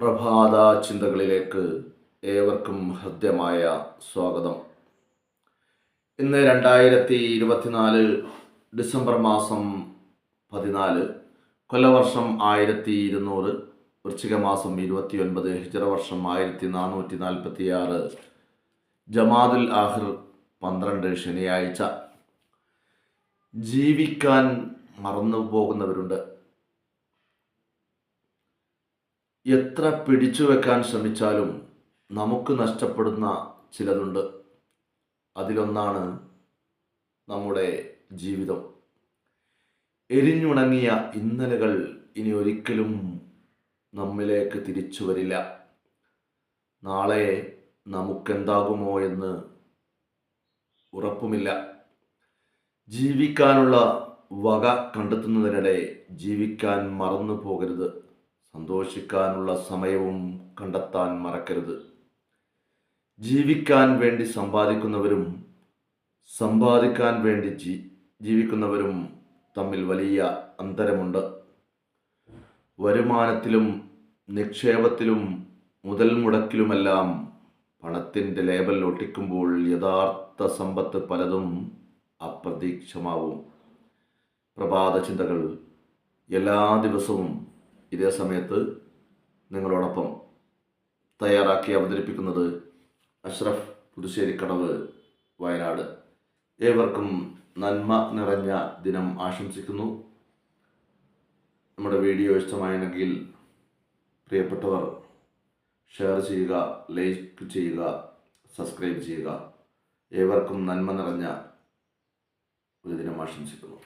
പ്രഭാത ചിന്തകളിലേക്ക് ഏവർക്കും ഹൃദ്യമായ സ്വാഗതം. ഇന്ന് രണ്ടായിരത്തി ഇരുപത്തിനാല് ഡിസംബർ മാസം പതിനാല് കൊല്ലവർഷം ആയിരത്തി ഇരുന്നൂറ് വൃശ്ചിക മാസം ഇരുപത്തി ഒൻപത് ഹിജറ വർഷം ആയിരത്തി നാനൂറ്റി നാൽപ്പത്തി ആറ് ജമാദുൽ ആഹിർ പന്ത്രണ്ട് ശനിയാഴ്ച. ജീവിക്കാൻ മറന്നു പോകുന്നവരുണ്ട് എത്ര പിടിച്ചു വെക്കാൻ ശ്രമിച്ചാലും നമുക്ക് നഷ്ടപ്പെടുന്ന ചിലതുണ്ട്. അതിലൊന്നാണ് നമ്മുടെ ജീവിതം. എരിഞ്ഞുണങ്ങിയ ഇന്നലകൾ ഇനി ഒരിക്കലും നമ്മിലേക്ക് തിരിച്ചു വരില്ല. നാളെ നമുക്കെന്താകുമോ എന്ന് ഉറപ്പുമില്ല. ജീവിക്കാനുള്ള വക കണ്ടെത്തുന്നതിനിടെ ജീവിക്കാൻ മറന്നു പോകരുത് സന്തോഷിക്കാനുള്ള സമയവും കണ്ടെത്താൻ മറക്കരുത്. ജീവിക്കാൻ വേണ്ടി സമ്പാദിക്കുന്നവരും സമ്പാദിക്കാൻ വേണ്ടി ജീ ജീവിക്കുന്നവരും തമ്മിൽ വലിയ അന്തരമുണ്ട്. വരുമാനത്തിലും നിക്ഷേപത്തിലും മുതൽ മുടക്കിലുമെല്ലാം പണത്തിന്റെ ലേബൽ ഒട്ടിക്കുമ്പോൾ യഥാർത്ഥ സമ്പത്ത് പലതും അപ്രതീക്ഷമാവും. പ്രഭാത ചിന്തകൾ എല്ലാ ദിവസവും ഇതേ സമയത്ത് നിങ്ങളോടൊപ്പം തയ്യാറാക്കി അവതരിപ്പിക്കുന്നത് അഷ്റഫ് പുതുശ്ശേരിക്കടവ് വയനാട്. ഏവർക്കും നന്മ നിറഞ്ഞ ദിനം ആശംസിക്കുന്നു. നമ്മുടെ വീഡിയോ ഇഷ്ടമായെങ്കിൽ പ്രിയപ്പെട്ടവർ ഷെയർ ചെയ്യുക ലൈക്ക് ചെയ്യുക സബ്സ്ക്രൈബ് ചെയ്യുക. ഏവർക്കും നന്മ നിറഞ്ഞ ഒരു ദിനം ആശംസിക്കുന്നു.